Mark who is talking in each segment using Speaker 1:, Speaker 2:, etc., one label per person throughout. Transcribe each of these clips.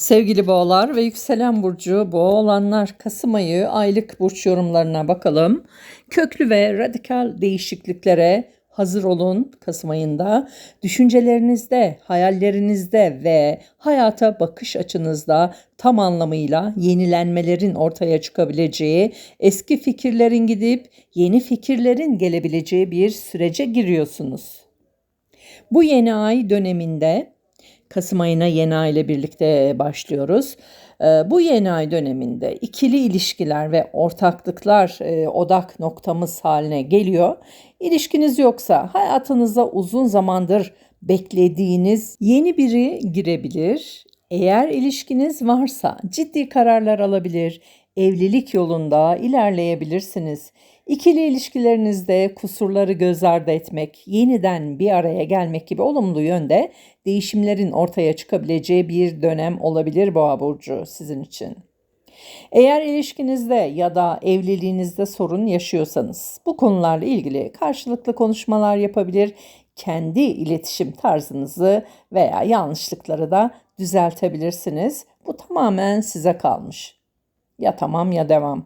Speaker 1: Sevgili boğalar ve yükselen burcu boğa olanlar Kasım ayı aylık burç yorumlarına bakalım. Köklü ve radikal değişikliklere hazır olun Kasım ayında. Düşüncelerinizde, hayallerinizde ve hayata bakış açınızda tam anlamıyla yenilenmelerin ortaya çıkabileceği, eski fikirlerin gidip yeni fikirlerin gelebileceği bir sürece giriyorsunuz. Bu yeni ay döneminde Kasım ayına yeni ay ile birlikte başlıyoruz. Ee, Bu yeni ay döneminde ikili ilişkiler ve ortaklıklar e, odak noktamız haline geliyor. İlişkiniz yoksa hayatınıza uzun zamandır beklediğiniz yeni biri girebilir. Eğer ilişkiniz varsa ciddi kararlar alabilir, evlilik yolunda ilerleyebilirsiniz. İkili ilişkilerinizde kusurları göz ardı etmek, yeniden bir araya gelmek gibi olumlu yönde değişimlerin ortaya çıkabileceği bir dönem olabilir Boğa burcu sizin için. Eğer ilişkinizde ya da evliliğinizde sorun yaşıyorsanız bu konularla ilgili karşılıklı konuşmalar yapabilir, kendi iletişim tarzınızı veya yanlışlıkları da düzeltebilirsiniz. Bu tamamen size kalmış. Ya tamam ya devam.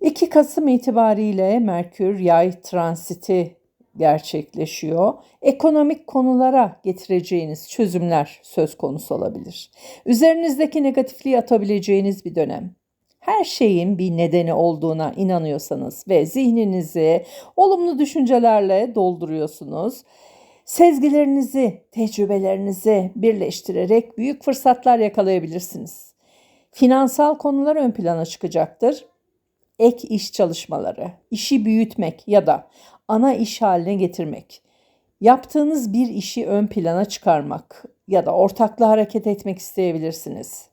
Speaker 1: 2 Kasım itibariyle Merkür yay transiti gerçekleşiyor. Ekonomik konulara getireceğiniz çözümler söz konusu olabilir. Üzerinizdeki negatifliği atabileceğiniz bir dönem. Her şeyin bir nedeni olduğuna inanıyorsanız ve zihninizi olumlu düşüncelerle dolduruyorsunuz. Sezgilerinizi, tecrübelerinizi birleştirerek büyük fırsatlar yakalayabilirsiniz. Finansal konular ön plana çıkacaktır ek iş çalışmaları, işi büyütmek ya da ana iş haline getirmek, yaptığınız bir işi ön plana çıkarmak ya da ortaklı hareket etmek isteyebilirsiniz.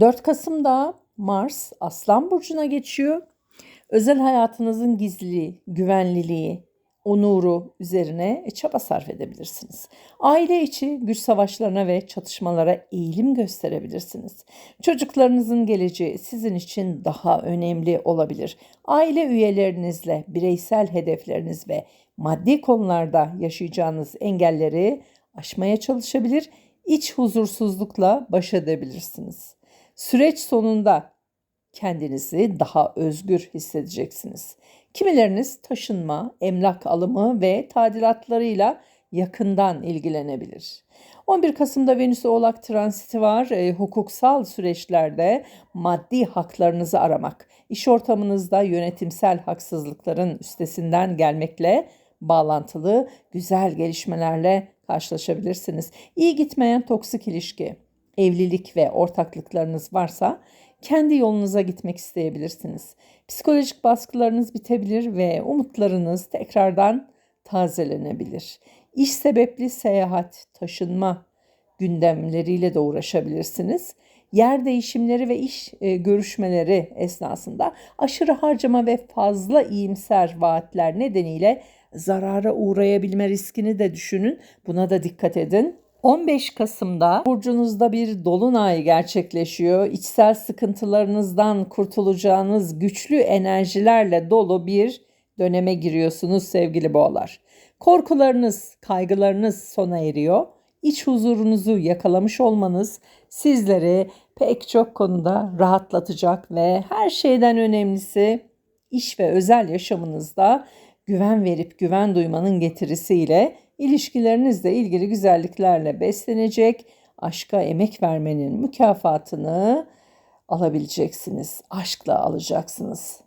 Speaker 1: 4 Kasım'da Mars Aslan burcuna geçiyor. Özel hayatınızın gizliliği, güvenliliği, onuru üzerine çaba sarf edebilirsiniz. Aile içi güç savaşlarına ve çatışmalara eğilim gösterebilirsiniz. Çocuklarınızın geleceği sizin için daha önemli olabilir. Aile üyelerinizle bireysel hedefleriniz ve maddi konularda yaşayacağınız engelleri aşmaya çalışabilir, iç huzursuzlukla baş edebilirsiniz. Süreç sonunda kendinizi daha özgür hissedeceksiniz. Kimileriniz taşınma, emlak alımı ve tadilatlarıyla yakından ilgilenebilir. 11 Kasım'da Venüs Oğlak transiti var. E, hukuksal süreçlerde maddi haklarınızı aramak, iş ortamınızda yönetimsel haksızlıkların üstesinden gelmekle bağlantılı güzel gelişmelerle karşılaşabilirsiniz. İyi gitmeyen toksik ilişki, evlilik ve ortaklıklarınız varsa kendi yolunuza gitmek isteyebilirsiniz. Psikolojik baskılarınız bitebilir ve umutlarınız tekrardan tazelenebilir. İş sebepli seyahat, taşınma gündemleriyle de uğraşabilirsiniz. Yer değişimleri ve iş e, görüşmeleri esnasında aşırı harcama ve fazla iyimser vaatler nedeniyle zarara uğrayabilme riskini de düşünün. Buna da dikkat edin. 15 Kasım'da burcunuzda bir dolunay gerçekleşiyor. İçsel sıkıntılarınızdan kurtulacağınız güçlü enerjilerle dolu bir döneme giriyorsunuz sevgili boğalar. Korkularınız, kaygılarınız sona eriyor. İç huzurunuzu yakalamış olmanız sizleri pek çok konuda rahatlatacak ve her şeyden önemlisi iş ve özel yaşamınızda güven verip güven duymanın getirisiyle ilişkilerinizle ilgili güzelliklerle beslenecek, aşka emek vermenin mükafatını alabileceksiniz. Aşkla alacaksınız.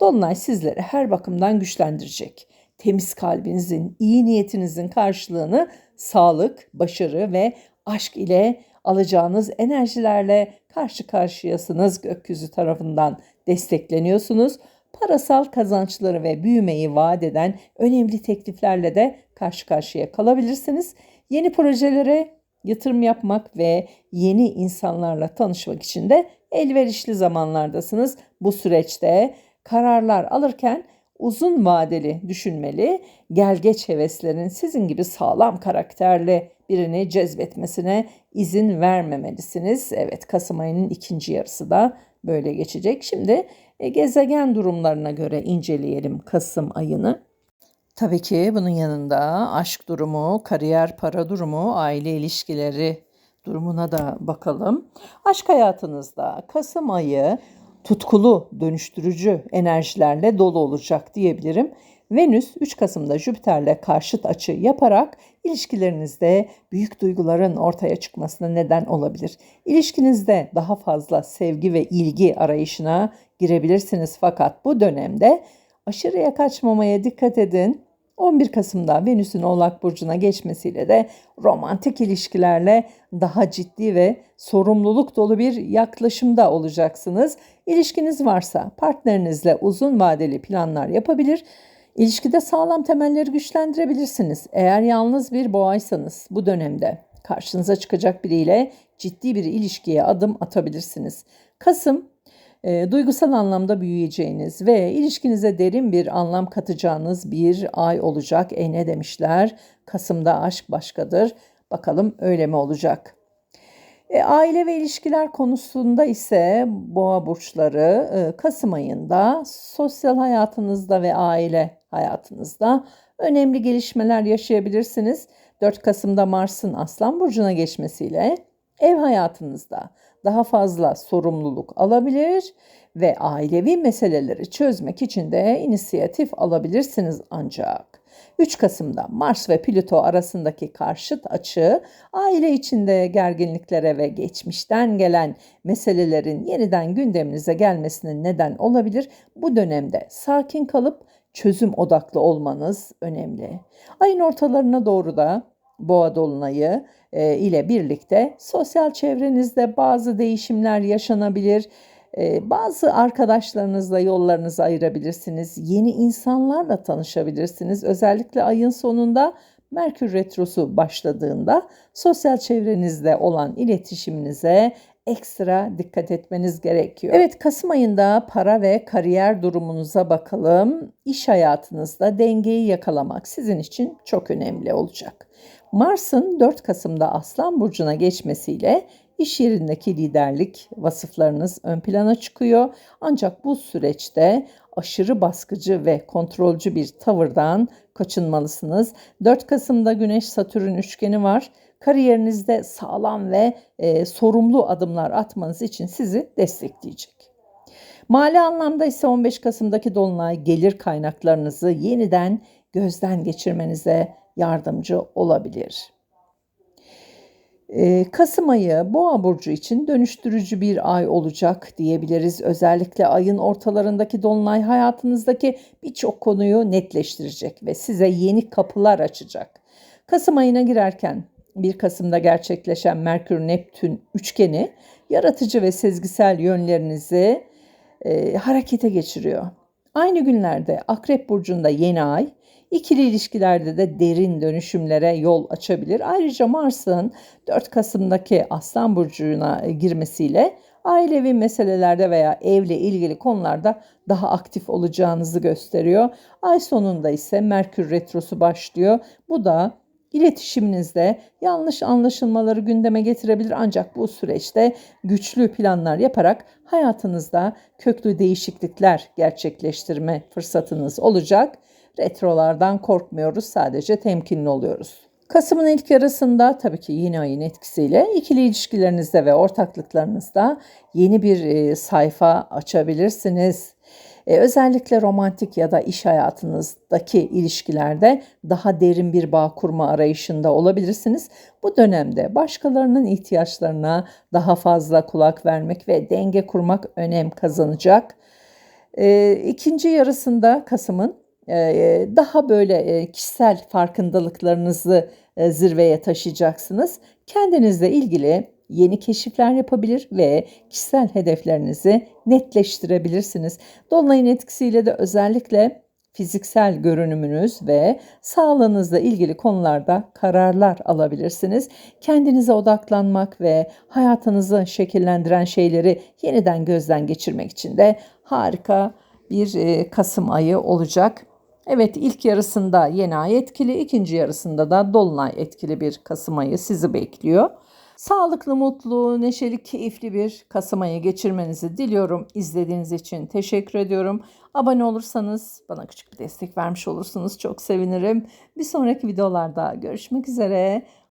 Speaker 1: Dolunay sizleri her bakımdan güçlendirecek. Temiz kalbinizin, iyi niyetinizin karşılığını sağlık, başarı ve aşk ile alacağınız enerjilerle karşı karşıyasınız. Gökyüzü tarafından destekleniyorsunuz parasal kazançları ve büyümeyi vaat eden önemli tekliflerle de karşı karşıya kalabilirsiniz. Yeni projelere yatırım yapmak ve yeni insanlarla tanışmak için de elverişli zamanlardasınız. Bu süreçte kararlar alırken uzun vadeli düşünmeli, gelgeç heveslerin sizin gibi sağlam karakterli birini cezbetmesine izin vermemelisiniz. Evet Kasım ayının ikinci yarısı da böyle geçecek. Şimdi e, gezegen durumlarına göre inceleyelim Kasım ayını. Tabii ki bunun yanında aşk durumu, kariyer, para durumu, aile ilişkileri durumuna da bakalım. Aşk hayatınızda Kasım ayı tutkulu, dönüştürücü enerjilerle dolu olacak diyebilirim. Venüs 3 Kasım'da Jüpiter'le karşıt açı yaparak ilişkilerinizde büyük duyguların ortaya çıkmasına neden olabilir. İlişkinizde daha fazla sevgi ve ilgi arayışına girebilirsiniz fakat bu dönemde aşırıya kaçmamaya dikkat edin. 11 Kasım'da Venüs'ün Oğlak Burcu'na geçmesiyle de romantik ilişkilerle daha ciddi ve sorumluluk dolu bir yaklaşımda olacaksınız. İlişkiniz varsa partnerinizle uzun vadeli planlar yapabilir. İlişkide sağlam temelleri güçlendirebilirsiniz. Eğer yalnız bir boğaysanız bu dönemde karşınıza çıkacak biriyle ciddi bir ilişkiye adım atabilirsiniz. Kasım e, duygusal anlamda büyüyeceğiniz ve ilişkinize derin bir anlam katacağınız bir ay olacak. E ne demişler? Kasım'da aşk başkadır. Bakalım öyle mi olacak? E, aile ve ilişkiler konusunda ise boğa burçları e, Kasım ayında sosyal hayatınızda ve aile hayatınızda önemli gelişmeler yaşayabilirsiniz. 4 Kasım'da Mars'ın Aslan burcuna geçmesiyle ev hayatınızda daha fazla sorumluluk alabilir ve ailevi meseleleri çözmek için de inisiyatif alabilirsiniz ancak 3 Kasım'da Mars ve Plüto arasındaki karşıt açı aile içinde gerginliklere ve geçmişten gelen meselelerin yeniden gündeminize gelmesine neden olabilir. Bu dönemde sakin kalıp çözüm odaklı olmanız önemli. Ayın ortalarına doğru da Boğa dolunayı e, ile birlikte sosyal çevrenizde bazı değişimler yaşanabilir. E, bazı arkadaşlarınızla yollarınızı ayırabilirsiniz. Yeni insanlarla tanışabilirsiniz. Özellikle ayın sonunda Merkür Retrosu başladığında sosyal çevrenizde olan iletişiminize ekstra dikkat etmeniz gerekiyor. Evet Kasım ayında para ve kariyer durumunuza bakalım. İş hayatınızda dengeyi yakalamak sizin için çok önemli olacak. Mars'ın 4 Kasım'da Aslan Burcu'na geçmesiyle iş yerindeki liderlik vasıflarınız ön plana çıkıyor. Ancak bu süreçte aşırı baskıcı ve kontrolcü bir tavırdan kaçınmalısınız. 4 Kasım'da Güneş-Satürn üçgeni var. Kariyerinizde sağlam ve e, sorumlu adımlar atmanız için sizi destekleyecek. Mali anlamda ise 15 Kasım'daki dolunay gelir kaynaklarınızı yeniden gözden geçirmenize yardımcı olabilir. Ee, Kasım ayı Boğa burcu için dönüştürücü bir ay olacak diyebiliriz. Özellikle ayın ortalarındaki dolunay hayatınızdaki birçok konuyu netleştirecek ve size yeni kapılar açacak. Kasım ayına girerken 1 Kasım'da gerçekleşen Merkür-Neptün üçgeni yaratıcı ve sezgisel yönlerinizi e, harekete geçiriyor. Aynı günlerde Akrep Burcu'nda yeni ay, İkili ilişkilerde de derin dönüşümlere yol açabilir. Ayrıca Mars'ın 4 Kasım'daki Aslan Burcu'na girmesiyle ailevi meselelerde veya evle ilgili konularda daha aktif olacağınızı gösteriyor. Ay sonunda ise Merkür Retrosu başlıyor. Bu da İletişiminizde yanlış anlaşılmaları gündeme getirebilir ancak bu süreçte güçlü planlar yaparak hayatınızda köklü değişiklikler gerçekleştirme fırsatınız olacak. Retrolardan korkmuyoruz, sadece temkinli oluyoruz. Kasım'ın ilk yarısında tabii ki yeni ayın etkisiyle ikili ilişkilerinizde ve ortaklıklarınızda yeni bir sayfa açabilirsiniz. E, özellikle romantik ya da iş hayatınızdaki ilişkilerde daha derin bir bağ kurma arayışında olabilirsiniz. Bu dönemde başkalarının ihtiyaçlarına daha fazla kulak vermek ve denge kurmak önem kazanacak. E, ikinci yarısında Kasım'ın e, daha böyle e, kişisel farkındalıklarınızı e, zirveye taşıyacaksınız. Kendinizle ilgili yeni keşifler yapabilir ve kişisel hedeflerinizi netleştirebilirsiniz. Dolunayın etkisiyle de özellikle fiziksel görünümünüz ve sağlığınızla ilgili konularda kararlar alabilirsiniz. Kendinize odaklanmak ve hayatınızı şekillendiren şeyleri yeniden gözden geçirmek için de harika bir Kasım ayı olacak. Evet ilk yarısında yeni ay etkili, ikinci yarısında da dolunay etkili bir Kasım ayı sizi bekliyor. Sağlıklı, mutlu, neşeli, keyifli bir Kasım ayı geçirmenizi diliyorum. İzlediğiniz için teşekkür ediyorum. Abone olursanız bana küçük bir destek vermiş olursunuz. Çok sevinirim. Bir sonraki videolarda görüşmek üzere.